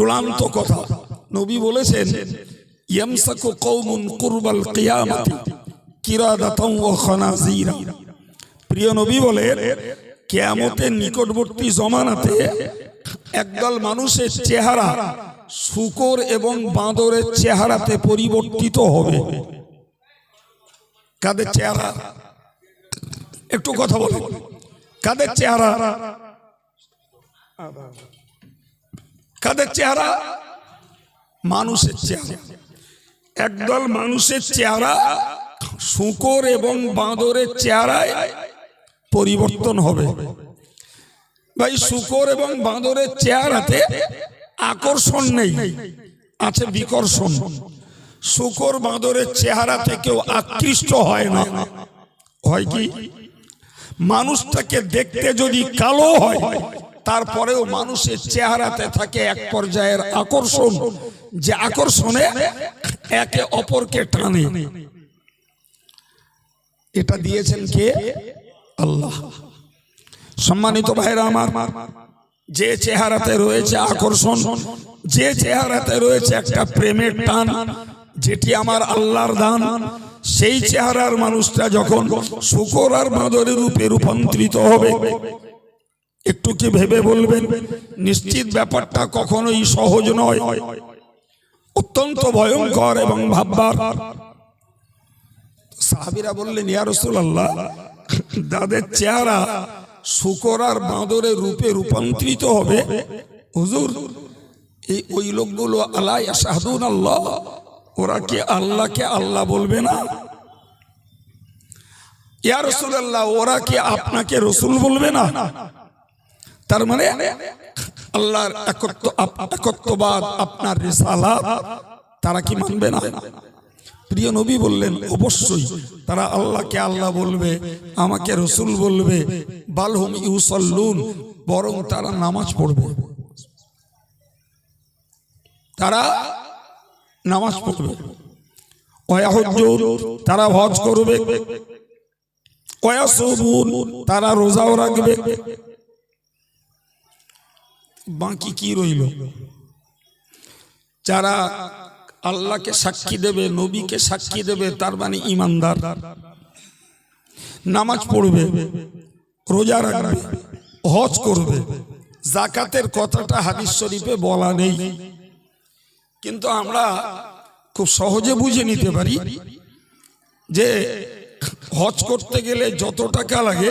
চূড়ান্ত কথা। নবী বলেছেন কুরবাল প্রিয় নবী বলে, কেয়ামতের নিকটবর্তী জমানাতে একদল মানুষের চেহারা শুকর এবং বাঁদরের চেহারাতে পরিবর্তিত হবে। কাদের চেহারা? একটু কথা বলুন। কাদের চেহারা? কাদের চেহারা? মানুষের চেহারা। একদল মানুষের চেহারা শুকর এবং বাঁদরের চেহারায় পরিবর্তন হবে। ভাই, শুকর এবং বাঁদরের চেহারাতে আকর্ষণ নেই, আছে বিকর্ষণ। শুকর বাঁদরের চেহারা থেকেও আকৃষ্ট হয় না। হয় কি? মানুষটাকে দেখতে যদি কালো হয় তারপরেও মানুষের চেহারাতে থাকে এক পর্যায়ের আকর্ষণ, যে আকর্ষণে একে অপরকে টানে। এটা দিয়েছেন কে? আল্লাহ। সম্মানিত ভাইরা আমার, যে চেহারাতে রয়েছে আকর্ষণ, যে চেহারাতে রয়েছে একটা প্রেমের টান, যেটি আমার আল্লাহর দান, সেই চেহারার মানুষটা যখন শুকর আর মাদরের রূপে রূপান্তরিত হবে একটু কি ভেবে বলবেন? নিশ্চিত ব্যাপারটা কখনোই সহজ নয়। অত্যন্ত ভয়ঙ্কর এবং ভাববার। সাহাবিরা বললেন, ইয়া রাসূলুল্লাহ দাদের চেহারা শুকর আর বাঁদরের রূপে রূপান্তরিত হবে। হুজুর, এই ওই লোকগুলো আল্লাহ ইয়াশহাদুন আল্লাহ ওরা কি আল্লাহকে আল্লাহ বলবে না? ইয়া রাসূলুল্লাহ, ওরা কি আপনাকে রসুল বলবে না? তার মানে আল্লাহর একত্ব একত্ববাদ, আপনার রিসালাত, তারা কি মানবে না? প্রিয় নবী বললেন, অবশ্যই তারা আল্লাহকে আল্লাহ বলবে, আমাকে রসুল বলবে বালহুম ইউসল্লুন, বরং তারা নামাজ পড়বে। তারা নামাজ পড়বে। তারা হজ করবে। তারা রোজাও রাখবে। বাকি কি রইল? যারা আল্লাহকে সাক্ষী দেবে, নবীকে সাক্ষী দেবে, তার মানে ইমানদার। নামাজ পড়বে, রোজা রাখবে, হজ করবে জাকাতের কথাটা হাদিস শরীফে বলা নেই। কিন্তু আমরা খুব সহজে বুঝে নিতে পারি যে হজ করতে গেলে যত টাকা লাগে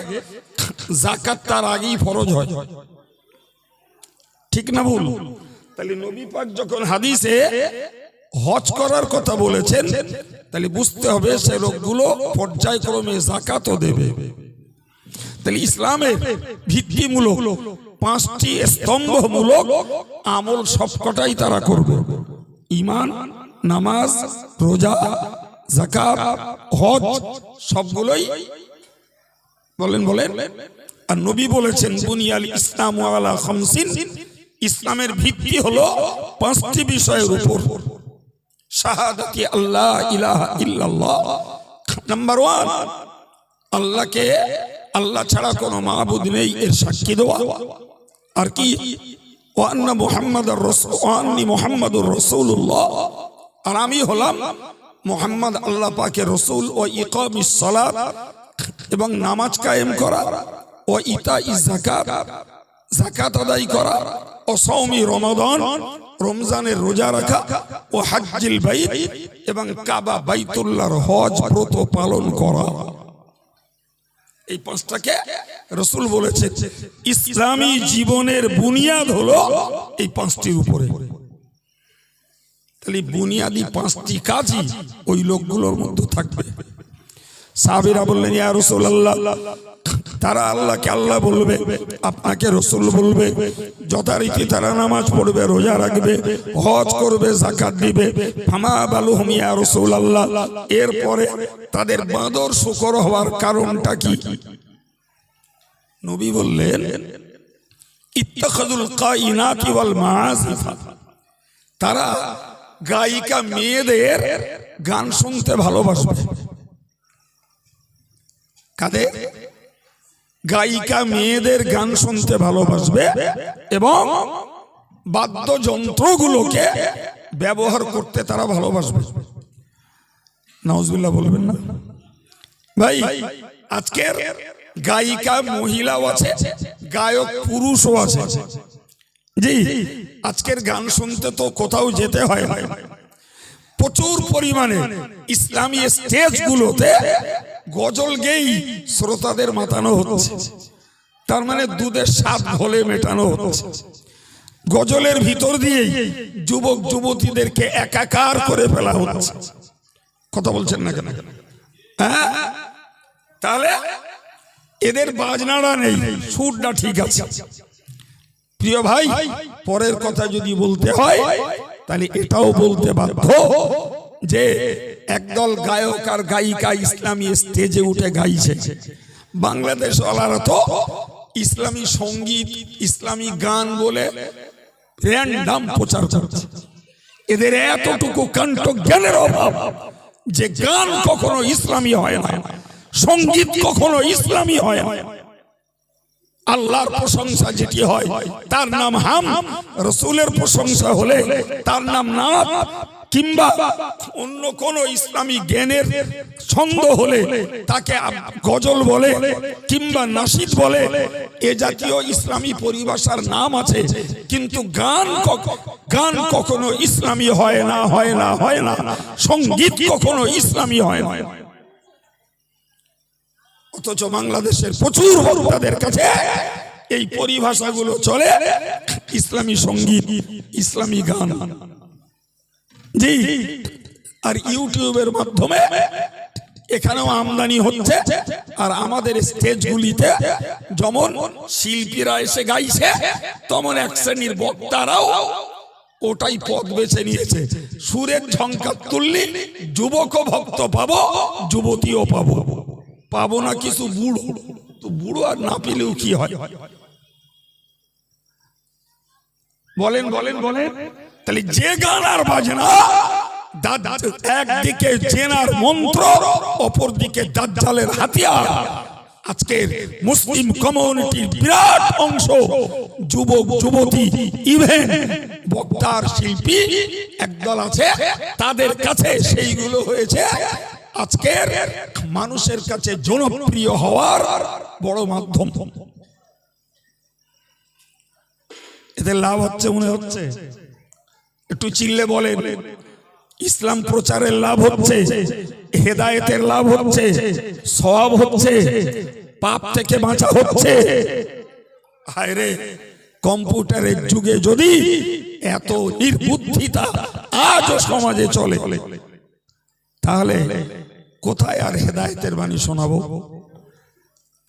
জাকাত তার আগেই ফরজ হয়। ঠিক না ভুল? তাহলে নবী পাক যখন হাদিসে হজ করার কথা বলেছেন, তাহলে বুঝতে হবে সে লোকগুলো পর্যায়ক্রমে জাকাতও দেবে। তাহলে ইসলামের ভিত্তিমূলক পাঁচটি স্তম্ভমূলক আমল সবকটাই তারা করবে। ইমান নামাজ, রোজা জাকাত হজ, সবগুলোই বলেন বলেন। আর নবী বলেছেন, বুনিয়াল ইসলাম ওয়ালা খামসিন ইসলামের ভিত্তি হলো পাঁচটি বিষয়ের উপর। আল্লাহ ইলাহা নাম্বার ওয়ান, আল্লাহকে আল্লাহ ছাড়া কোনো মাহবুদ নেই, এর সাক্ষী দেওয়া। আর কি? ওয়ান্না মুহাম্মদ আর আমি হলাম মোহাম্মদ আল্লাহ ও এবং নামাজ কায়েম করা ও ইতা জাকাত আদায় করা ও সৌমি রমাদান, রমজানের রোজা রাখা ও হাজ্জিল বাইত এবং কাবা বাইতুল্লাহর হজ ব্রত পালন করা। এই পাঁচটাকে রসুল বলেছে ইসলামী জীবনের বুনিয়াদ হলো এই পাঁচটির উপরে। তাহলে বুনিয়াদি পাঁচটি কাজই ওই লোকগুলোর মধ্যে থাকবে। সাহাবিরা বললেন, ইয়া রাসূলুল্লাহ তারা আল্লাহকে আল্লাহ বলবে, আপনাকে রসুল বলবে, যথারীতি তারা নামাজ পড়বে, রোজা রাখবে, হজ করবে জাকাত দিবে। ফামা বালু হুমিয়া রসুল আল্লাহ এরপরে তাদের বাঁদর শুকর হওয়ার কারণটা কি? নবী বললেন তারা গায়িকা মেয়েদের গান শুনতে ভালোবাসবে। কাদের? গায়িকা মেয়েদের গান শুনতে ভালোবাসবে এবং বাদ্যযন্ত্রগুলোকে ব্যবহার করতে তারা ভালোবাসবে। নাউজবিল্লাহ বলবেন না? ভাই, আজকের গায়িকা মহিলাও আছে, গায়ক পুরুষও আছে। জি, আজকের গান শুনতে তো কোথাও যেতে হয় প্রচুর পরিমাণে ইসলামী স্টেজগুলোতে গজল গেই শ্রোতাদের মাতানো হচ্ছে। তার মানে দুধের স্বাদ ঘোলে মেটানো হচ্ছে। গজলের ভিতর দিয়েই যুবক যুবতীদেরকে একাকার করে ফেলা হচ্ছে। কথা বলছেন না কেন? হ্যাঁ? তাহলে এদের বাজনাটা নেই, সুরটা ঠিক আছে। প্রিয় ভাই, পরের কথা যদি বলতে হয়, তাহলে এটাও বলতে বাধ্য যে একদল গায়ক আর গায়িকা ইসলামী স্টেজে উঠে গাইছে। বাংলাদেশ ওলারা ইসলামী সংগীত, ইসলামী গান বলে র্যান্ডাম প্রচার করছে। এদের এতটুকু কণ্ঠ জ্ঞানের অভাব যে গান কখনো ইসলামী হয় না, সংগীত কখনো ইসলামী হয় না। আল্লাহর প্রশংসা যেটি হয়, তার নাম হাম। রসুলের প্রশংসা হলে তার নাম নাথ কিংবা অন্য কোন ইসলামী জ্ঞানের ছন্দ হলে তাকে গজল বলে কিংবা নাসিদ বলে, এ জাতীয় ইসলামী পরিভাষার নাম আছে, কিন্তু গান গান কখনো ইসলামী হয় না হয় না হয় না। সংগীত কখনো ইসলামী হয় না। অথচ বাংলাদেশের প্রচুর বক্তাদের কাছে এই পরিভাষাগুলো চলে, ইসলামী সংগীত, ইসলামী গান। জি, আর ইউটিউবের মাধ্যমে এখানেও আমদানি হচ্ছে, আর আমাদের স্টেজগুলিতে যেমন শিল্পীরা এসে গাইছে, তেমন এক শ্রেণির বক্তারাও ওটাই পথ বেছে নিয়েছে। সুরের ঝঙ্কার তুললি যুবকও ভক্ত পাবো, যুবতীও পাবো। পাবো না কিছু বুড়ো, তো বুড়ো আর না পেলেও কি হয়? বলেন বলেন বলেন। তাহলে যে গান আর বাজনা একদিকে চেনার মন্ত্র, অপরদিকে দাজ্জালের হাতিয়ার। আজকের মুসলিম কমিউনিটির বিরাট অংশ, যুবক, যুবতী ইভেন বক্তার শিল্পী, একদল আছে, তাদের কাছে সেইগুলো হয়েছে। আজকের মানুষের কাছে জনপ্রিয় হওয়ার বড় মাধ্যম। এদের লাভ হচ্ছে, মনে হচ্ছে? একটু চিল্লে বলেন, ইসলাম প্রচারের লাভ হচ্ছে, হেদায়েতের লাভ হচ্ছে সব হচ্ছে, পাপ থেকে বাঁচা হচ্ছে। হায় রে কম্পিউটারের যুগে যদি এত নির্বুদ্ধিতা আজও সমাজে চলে, তাহলে কোথায় আর হেদায়েতের বাণী শোনাবো?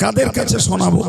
কাদের কাছে শোনাবো?